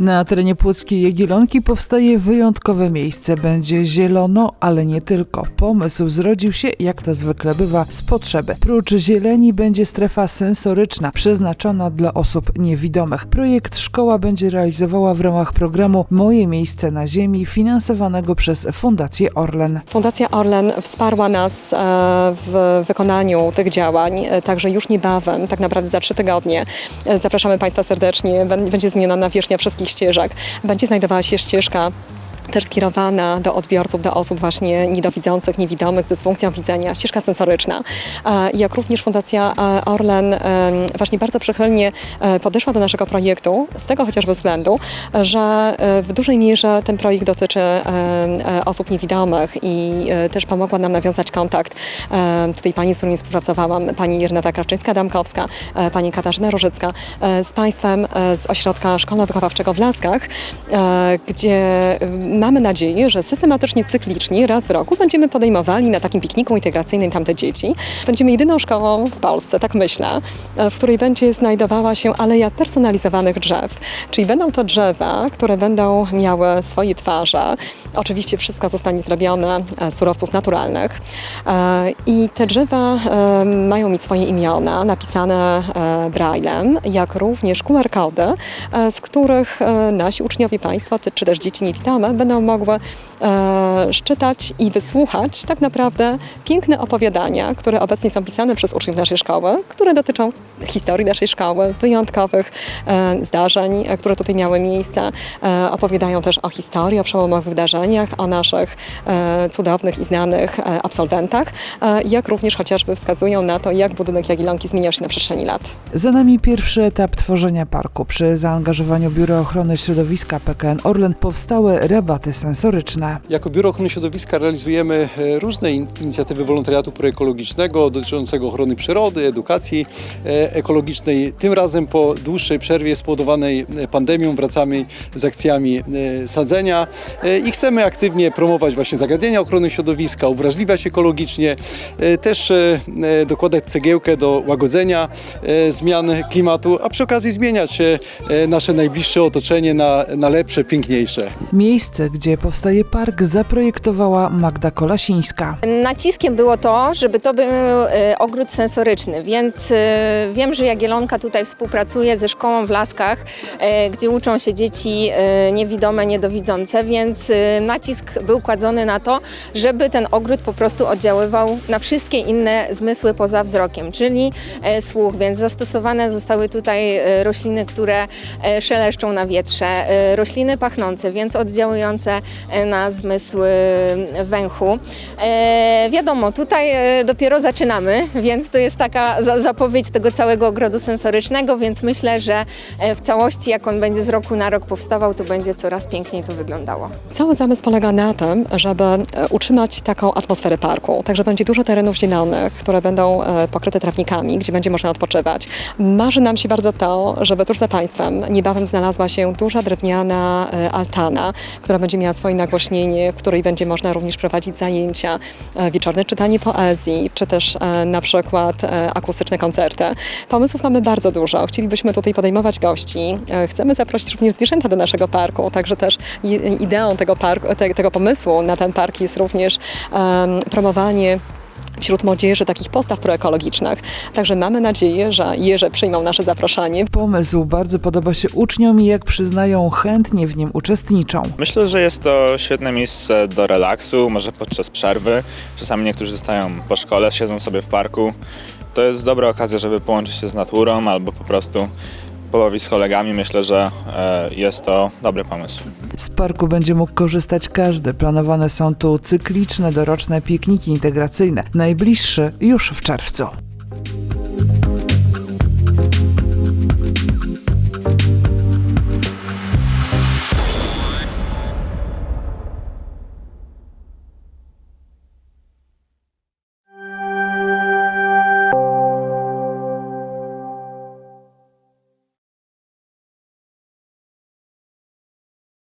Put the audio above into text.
Na terenie Płockiej Jagiellonki powstaje wyjątkowe miejsce. Będzie zielono, ale nie tylko. Pomysł zrodził się, jak to zwykle bywa, z potrzeby. Prócz zieleni będzie strefa sensoryczna, przeznaczona dla osób niewidomych. Projekt szkoła będzie realizowała w ramach programu Moje miejsce na ziemi, finansowanego przez Fundację Orlen. Fundacja Orlen wsparła nas e, w wykonaniu tych działań, e, także już niebawem, tak naprawdę za trzy tygodnie. e, Zapraszamy Państwa serdecznie. Bę- Będzie zmieniona nawierzchnia wszystkich ścieżek. Będzie znajdowała się ścieżka też skierowana do odbiorców, do osób właśnie niedowidzących, niewidomych, z dysfunkcją widzenia, ścieżka sensoryczna. E, Jak również Fundacja e, Orlen właśnie bardzo przychylnie e, podeszła do naszego projektu, z tego chociażby względu, że w dużej mierze ten projekt dotyczy osób niewidomych i też pomogła nam nawiązać kontakt. Tutaj pani, z którymi współpracowałam, pani Renata Krawczyńska-Damkowska, pani Katarzyna Różycka, z państwem z Ośrodka Szkolno-Wychowawczego w Laskach, gdzie mamy nadzieję, że systematycznie, cyklicznie, raz w roku będziemy podejmowali na takim pikniku integracyjnym tamte dzieci. Będziemy jedyną szkołą w Polsce, tak myślę, e, w której będzie znajdowała się aleja personalizowanych drzew. Czyli będą to drzewa, które będą miały swoje twarze. Oczywiście wszystko zostanie zrobione e, z surowców naturalnych. E, I te drzewa mają mieć swoje imiona napisane braillem, jak również QR-kody, e, z których nasi uczniowie państwa, czy też dzieci niewidome, będą mogły e, szczytać i wysłuchać tak naprawdę piękne opowiadania, które obecnie są pisane przez uczniów naszej szkoły, które dotyczą historii naszej szkoły, wyjątkowych e, zdarzeń, e, które tutaj miały miejsce. E, opowiadają też o historii, o przełomowych wydarzeniach, o naszych e, cudownych i znanych e, absolwentach, e, jak również chociażby wskazują na to, jak budynek Jagiellonki zmieniał się na przestrzeni lat. Za nami pierwszy etap tworzenia parku. Przy zaangażowaniu Biura Ochrony Środowiska PKN Orlen powstały rabaty sensoryczne. Jako Biuro Ochrony Środowiska realizujemy e, różne in- inicjatywy wolontariatu proekologicznego dotyczącego ochrony przyrody, edukacji e, ekologicznej. Tym razem po dłuższej przerwie spowodowanej e, pandemią wracamy z akcjami sadzenia i chcemy aktywnie promować właśnie zagadnienia ochrony środowiska, uwrażliwiać ekologicznie, też dokładać cegiełkę do łagodzenia zmian klimatu, a przy okazji zmieniać nasze najbliższe otoczenie na, na lepsze, piękniejsze. Miejsce, gdzie powstaje park, zaprojektowała Magda Kolasińska. Naciskiem było to, żeby to był e, ogród sensoryczny, więc e, wiem, że Jagiellonka tutaj współpracuje ze szkołą w Laskach, e, gdzie uczą się dzieci niewidome, niedowidzące, więc nacisk był kładzony na to, żeby ten ogród po prostu oddziaływał na wszystkie inne zmysły poza wzrokiem, czyli słuch, więc zastosowane zostały tutaj rośliny, które szeleszczą na wietrze, rośliny pachnące, więc oddziałujące e, na zmysły węchu. E, wiadomo, tutaj e, dopiero zaczynamy, więc to jest taka za, zapowiedź tego całego ogrodu sensorycznego, więc myślę, że w całości, jak on będzie z roku na rok powstawał, to będzie coraz piękniej to wyglądało. Cały zamysł polega na tym, żeby utrzymać taką atmosferę parku. Także będzie dużo terenów zielonych, które będą pokryte trawnikami, gdzie będzie można odpoczywać. Marzy nam się bardzo to, żeby tuż za państwem niebawem znalazła się duża drewniana altana, która będzie miała swoje nagłośnienie, w której będzie można również prowadzić zajęcia, e, wieczorne czytanie poezji, czy też e, na przykład e, akustyczne koncerty. Pomysłów mamy bardzo dużo. Chcielibyśmy tutaj podejmować gości. Chcemy zaprosić również zwierzęta do naszego parku, także też ideą tego, parku, te, tego pomysłu na ten park jest również promowanie wśród młodzieży takich postaw proekologicznych. Także mamy nadzieję, że jeże przyjmą nasze zaproszenie. Pomysł bardzo podoba się uczniom i jak przyznają, chętnie w nim uczestniczą. Myślę, że jest to świetne miejsce do relaksu, może podczas przerwy. Czasami niektórzy zostają po szkole, siedzą sobie w parku. To jest dobra okazja, żeby połączyć się z naturą albo po prostu pobawić z kolegami. Myślę, że e, jest to dobry pomysł. Z parku będzie mógł korzystać każdy. Planowane są tu cykliczne, doroczne pikniki integracyjne. Najbliższy już w czerwcu.